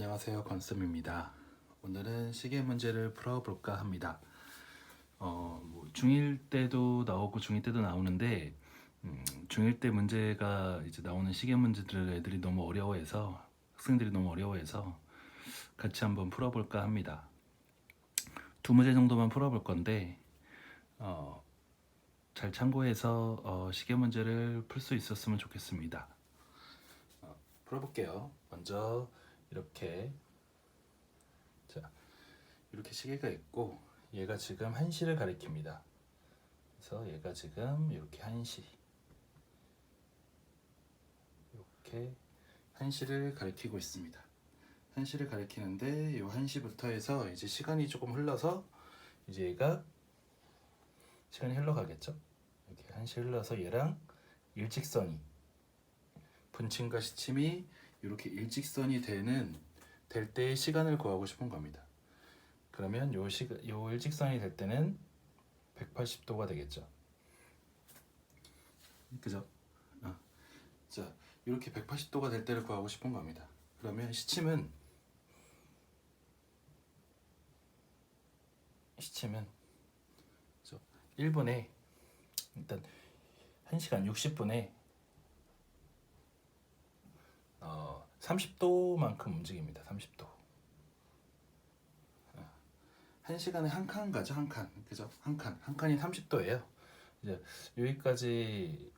안녕하세요 건쌤입니다. 오늘은 시계 문제를 풀어볼까 합니다. 어, 뭐 중1 때도 나오고 중2 때도 나오는데 음, 중1 때 문제가 이제 나오는 시계 문제들을 애들이 너무 어려워해서 학생들이 너무 어려워해서 같이 한번 풀어볼까 합니다. 두 문제 정도만 풀어볼 건데 어, 잘 참고해서 어, 시계 문제를 풀 수 있었으면 좋겠습니다. 어, 풀어볼게요. 먼저 이렇게 자 이렇게 시계가 있고 얘가 지금 1시를 가리킵니다. 그래서 얘가 지금 이렇게 1시 이렇게 1시를 가리키고 있습니다. 1시를 가리키는데 이 1시부터 해서 이제 시간이 조금 흘러서 이제 얘가 시간이 흘러가겠죠. 이렇게 1시 흘러서 얘랑 일직선이 분침과 시침이 이렇게 일직선이 되는 될 때의 시간을 구하고 싶은 겁니다. 그러면 요 시간 요 일직선이 될 때는 180도가 되겠죠. 그죠? 어. 자, 이렇게 180도가 될 때를 구하고 싶은 겁니다. 그러면 시침은 시침은 1분에 일단 1시간 60분에 어, 30도만큼 움직입니다. 30도. 어, 한 시간에 한 칸 가죠, 한 칸. 그죠? 한 칸. 한 칸이 30도예요. 이제 여기까지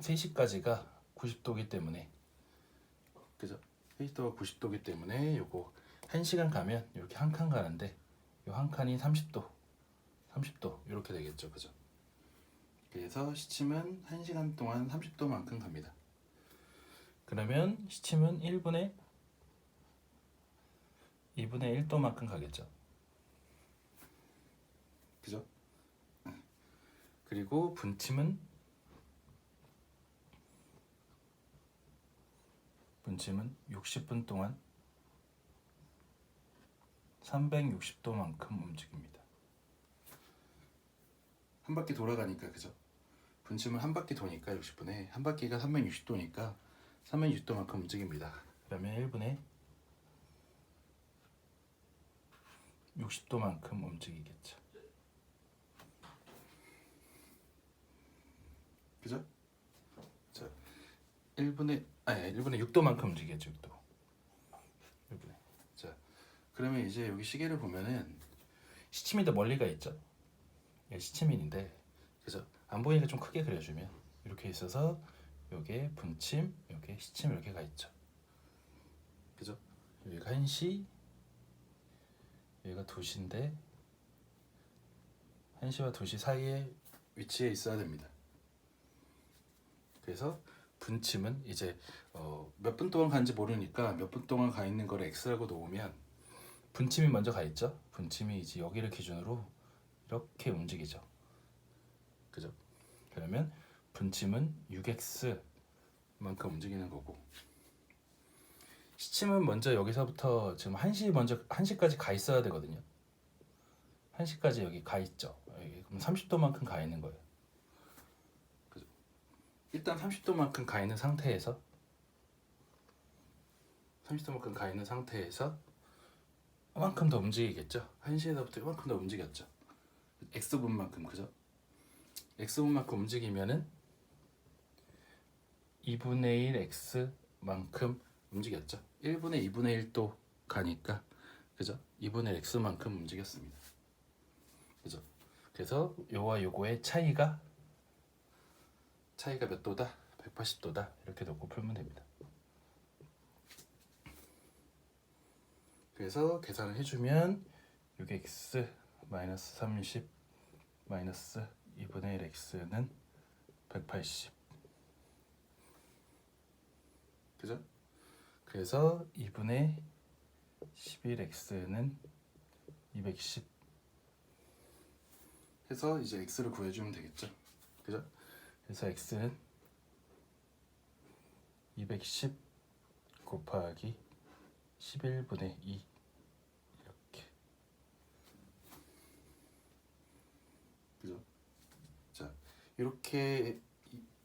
3시까지가 90도기 때문에 그죠? 3시도가 90도기 때문에 요거 1시간 가면 이렇게 한 칸 가는데 요 한 칸이 30도. 30도 이렇게 되겠죠. 그죠? 그래서 시침은 1시간 동안 30도만큼 갑니다. 그러면 시침은 1분에 2분의 1도만큼 가겠죠. 그죠? 그리고 분침은 분침은 60분 동안 360도만큼 움직입니다. 한 바퀴 돌아가니까 그죠? 분침은 한 바퀴 도니까 60분에 한 바퀴가 360도니까 360도만큼 움직입니다. 그러면 1분에 60도만큼 움직이겠죠. 그죠? 자, 1분에 아니 1분에 6도만큼 움직이겠죠. 6도. 1분에. 자, 그러면 이제 여기 시계를 보면은 더 멀리가 있죠. 이게 시침인인데 그죠? 안 보이니까 좀 크게 그려주면 이렇게 있어서 요게 분침, 요게 시침 이렇게 가 있죠. 그죠? 여기가 1시, 여기가 2시인데 1시와 2시 사이에 위치해 있어야 됩니다. 그래서 분침은 이제 어, 몇 분 동안 간지 모르니까 몇 분 동안 가 있는 걸 x라고 놓으면 분침이 먼저 가 있죠. 분침이 이제 여기를 기준으로 이렇게 움직이죠. 그죠? 그러면 분침은 6x만큼 움직이는 거고 시침은 먼저 여기서부터 지금 1시 먼저 1시까지 가 있어야 되거든요. 1시까지 여기 가 있죠. 여기 그럼 30도만큼 가 있는 거예요. 그죠? 일단 30도만큼 가 있는 상태에서 30도만큼 가 있는 상태에서 이만큼 더 움직이겠죠. 1시에서부터 이만큼 더 움직였죠. x분만큼 그죠? x분만큼 움직이면은 2분의 1 x만큼 움직였죠. 1분의 2분의 1도 가니까 그죠? 2분의 x만큼 움직였습니다. 그죠? 그래서 요와 요거의 차이가 차이가 몇 도다? 180도다. 이렇게 놓고 풀면 됩니다. 그래서 계산을 해주면 6x 마이너스 30 마이너스 2분의 1 x는 180 그죠? 그래서 2분의 11x는 210 해서 이제 x를 구해주면 되겠죠 그죠? 그래서 x는 210 곱하기 11분의 2 이렇게 그죠? 자 이렇게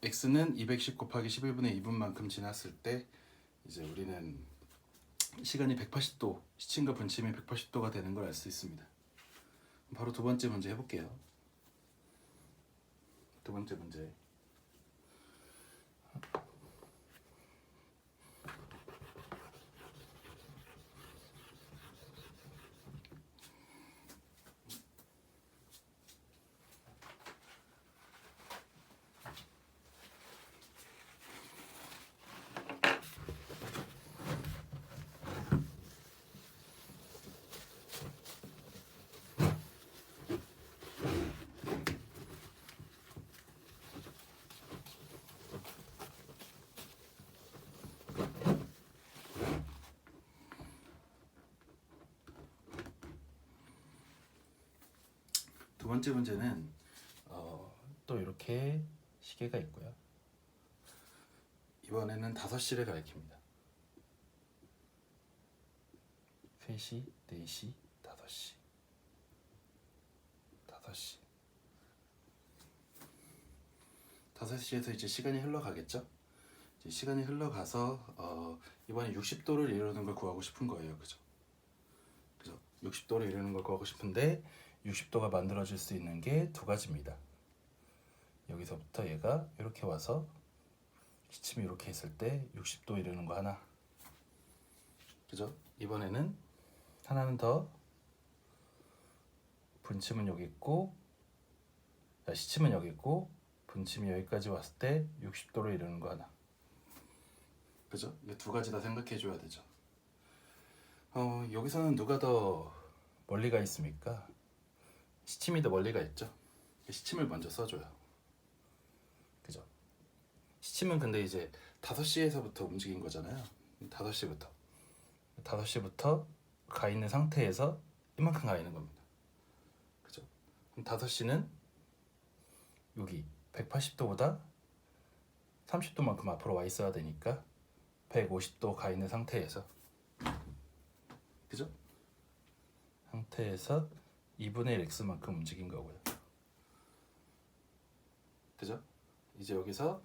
x는 210 곱하기 11분의 2분만큼 지났을 때 이제 우리는 시간이 180도, 시침과 분침이 180도가 되는 걸 알 수 있습니다. 바로 두 번째 문제 해볼게요. 두 번째 문제. 두 번째 문제는 어, 또 이렇게 시계가 있고요. 이번에는 5시를 가리킵니다. 3시, 4시, 5시. 5시. 5시에서 이제 시간이 흘러가겠죠? 이제 시간이 흘러가서 어, 이번에 60도를 이루는 걸 구하고 싶은 거예요. 그죠? 그죠? 60도를 이루는 걸 구하고 싶은데 60도가 만들어질 수 있는 게 두 가지입니다. 여기서부터 얘가 이렇게 와서 시침이 이렇게 했을 때 60도 이루는 거 하나. 그죠? 이번에는 하나는 더 분침은 여기 있고 아, 시침은 여기 있고 분침이 여기까지 왔을 때 60도로 이루는 거 하나. 그죠? 이 두 가지 다 생각해 줘야 되죠. 어, 여기서는 누가 더 멀리 가 있습니까? 시침이 더 멀리가 있죠. 시침을 먼저 써줘요. 그죠? 시침은 근데 이제 5시에서부터 움직인 거잖아요. 5시부터. 5시부터 가 있는 상태에서 이만큼 가 있는 겁니다. 그죠? 그럼 5시는 여기 180도보다 30도만큼 앞으로 와 있어야 되니까 150도 가 있는 상태에서 그죠? 상태에서 2분의 1 x만큼 움직인 거고요. 그죠? 이제 여기서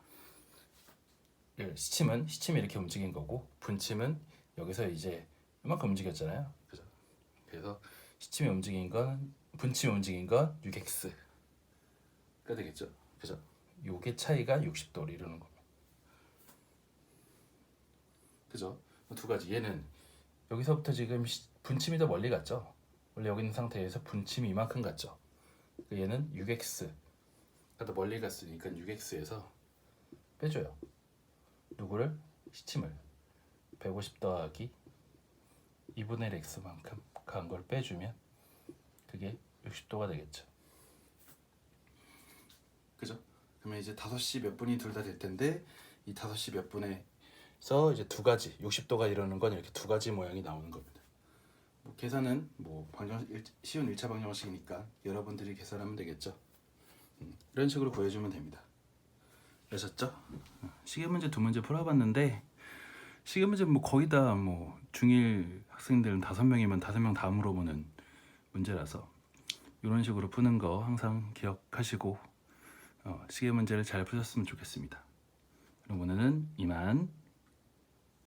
예, 시침은 시침이 이렇게 움직인 거고 분침은 여기서 이제 이만큼 움직였잖아요. 그죠? 그래서 시침이 움직인 건 분침이 움직인 건 6x가 되겠죠. 그죠? 요게 차이가 60도를 이루는 겁니다. 그죠? 두 가지 얘는 여기서부터 지금 시- 분침이 더 멀리 갔죠. 원래 여기 있는 상태에서 분침이 이만큼 갔죠. 그 얘는 6x. 더 멀리 갔으니까 6x에서 빼줘요. 누구를? 시침을 150 더하기 2분의 1 x만큼 간 걸 빼주면 그게 60도가 되겠죠. 그죠? 그러면 이제 5시 몇 분이 둘 다 될 텐데 이 5시 몇 분에서 이제 두 가지 60도가 이러는 건 이렇게 두 가지 모양이 나오는 겁니다. 뭐 계산은 뭐 방정 일- 쉬운 1차 방정식이니까 여러분들이 계산하면 되겠죠. 음, 이런 식으로 구해주면 됩니다. 되셨죠? 시계 문제 두 문제 풀어봤는데 시계 문제 뭐 거의 다 뭐 중일 학생들은 다섯 명이면 다섯 명 다 물어보는 문제라서 이런 식으로 푸는 거 항상 기억하시고 어, 시계 문제를 잘 푸셨으면 좋겠습니다. 그럼 오늘은 이만